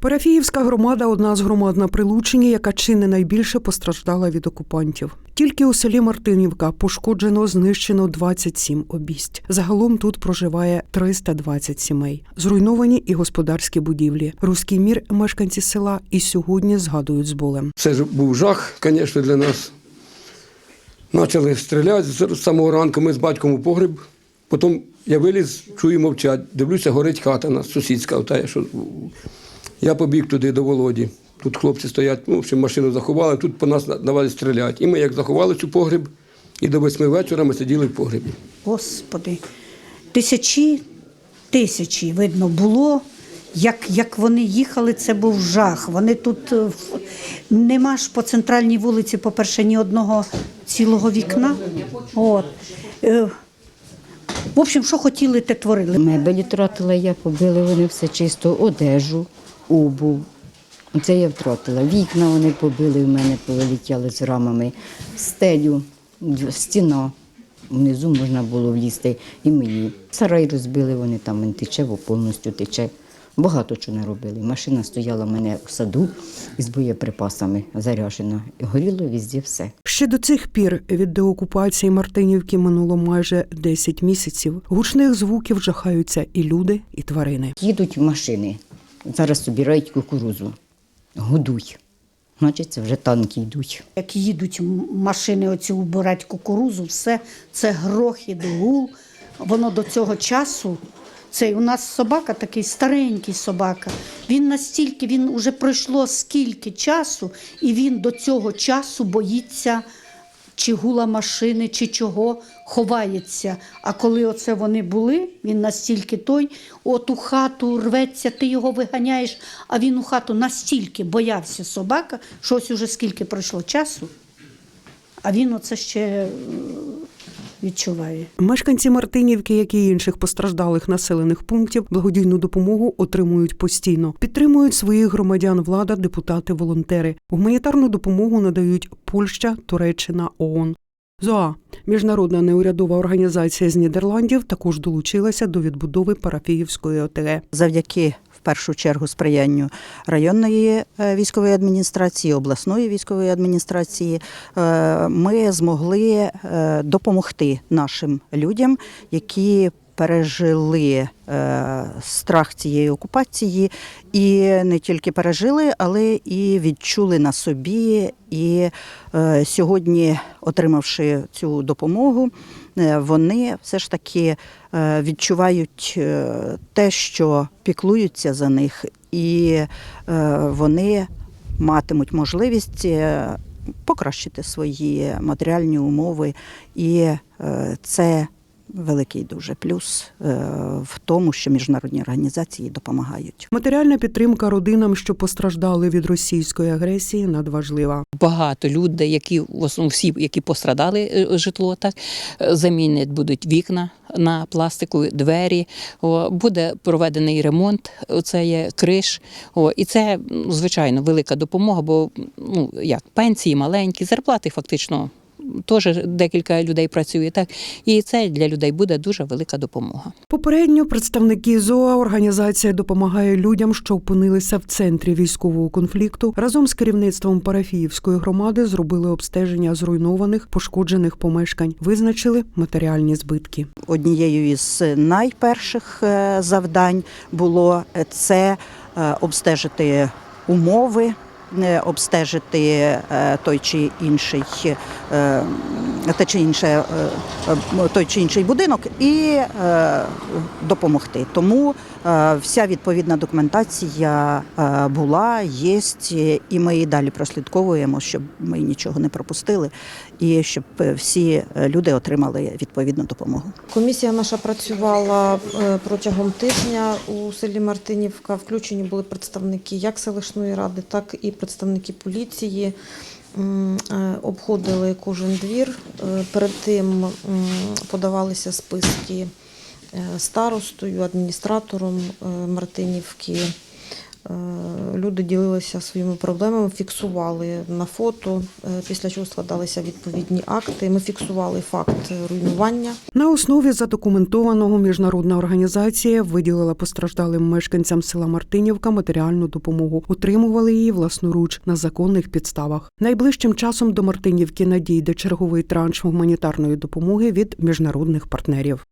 Парафіївська громада одна з громад на Прилучині, яка чи не найбільше постраждала від окупантів. Тільки у селі Мартинівка пошкоджено, знищено 27 обість. Загалом тут проживає 320 сімей. Зруйновані і господарські будівлі. Руський мір мешканці села і сьогодні згадують з болем. Це ж був жах, звісно, для нас. Почали стріляти з самого ранку, ми з батьком у погреб. Потім я виліз, чую, мовчать. Дивлюся, горить хата нас, сусідська. Та, що... Я побіг туди до Володі. Тут хлопці стоять, ну, в общем, машину заховали, тут по нас давали стріляти. І ми як заховали цю погреб, і до восьми вечора ми сиділи в погребі. Господи, тисячі, тисячі, видно, було. Як, як вони їхали, це був жах. Вони тут е, нема ж по центральній вулиці, по-перше, ні одного цілого вікна. От. Е, В общем, що хотіли, те творили. Мебелі тратила я, побили вони все чисто, одежу, обув. Це я втратила. Вікна вони побили в мене, повилітяли з рамами, стелю, стіна. Внизу можна було влізти і мої. Сарай розбили, вони там він тече, во повністю тече. Багато чого не робили. Машина стояла в мене в саду із боєприпасами заряжена. Горіло везде все. Ще до цих пір від деокупації Мартинівки минуло майже 10 місяців. Гучних звуків жахаються і люди, і тварини. Їдуть машини, зараз збирають кукурузу, годуй. Значить, це вже танки йдуть. Як їдуть машини оці убирати кукурузу, все це грохіт, гул. Воно до цього часу. Цей у нас собака такий старенький собака. Він настільки, він уже пройшло скільки часу, і він до цього часу боїться чи гула машини, чи чого ховається. А коли оце вони були, він настільки той, от у хату рветься, ти його виганяєш, а він у хату настільки боявся собака, що ось уже скільки пройшло часу, а він оце ще відчуває. Мешканці Мартинівки, як і інших постраждалих населених пунктів, благодійну допомогу отримують постійно. Підтримують своїх громадян влада, депутати, волонтери. Гуманітарну допомогу надають Польща, Туреччина, ООН. ЗОА міжнародна неурядова організація з Нідерландів також долучилася до відбудови парафіївської ОТГ. завдяки в першу чергу сприянню районної е, військової адміністрації, обласної військової адміністрації, е, ми змогли е, допомогти нашим людям, які пережили е, страх цієї окупації, і не тільки пережили, але і відчули на собі. І е, сьогодні, отримавши цю допомогу, е, вони все ж таки відчувають те, що піклуються за них, і вони матимуть можливість покращити свої матеріальні умови, і це великий дуже плюс е, в тому, що міжнародні організації допомагають. Матеріальна підтримка родинам, що постраждали від російської агресії, надважлива. багато людей, які в основному всі, які пострадали е, житло, так е, замінять будуть вікна на пластикові двері. О, буде проведений ремонт. Це є криш. О, і це звичайно велика допомога, бо ну як пенсії маленькі, зарплати фактично. Теж декілька людей працює так, і це для людей буде дуже велика допомога. Попередньо представники ЗОА організація допомагає людям, що опинилися в центрі військового конфлікту. Разом з керівництвом парафіївської громади зробили обстеження зруйнованих пошкоджених помешкань, визначили матеріальні збитки. Однією із найперших е, завдань було це е, обстежити умови. Обстежити е, той чи інший е, те чи інше, е, той чи інший будинок і допомогти. Тому вся відповідна документація е, була, є, і ми і далі прослідковуємо, щоб ми нічого не пропустили, і щоб е, всі е, люди отримали відповідну допомогу. Комісія наша працювала е, протягом тижня у селі Мартинівка. Включені були представники як селищної ради, так і представники поліції. Е, Обходили кожен двір. Е, Перед тим подавалися списки е, старостою, адміністратором е, Мартинівки. Е, Люди ділилися своїми проблемами, фіксували на фото, е, після чого складалися відповідні акти. Ми фіксували факт руйнування. На основі задокументованого міжнародна організація виділила постраждалим мешканцям села Мартинівка матеріальну допомогу. Отримували її власноруч на законних підставах. Найближчим часом до Мартинівки надійде черговий транш гуманітарної допомоги від міжнародних партнерів.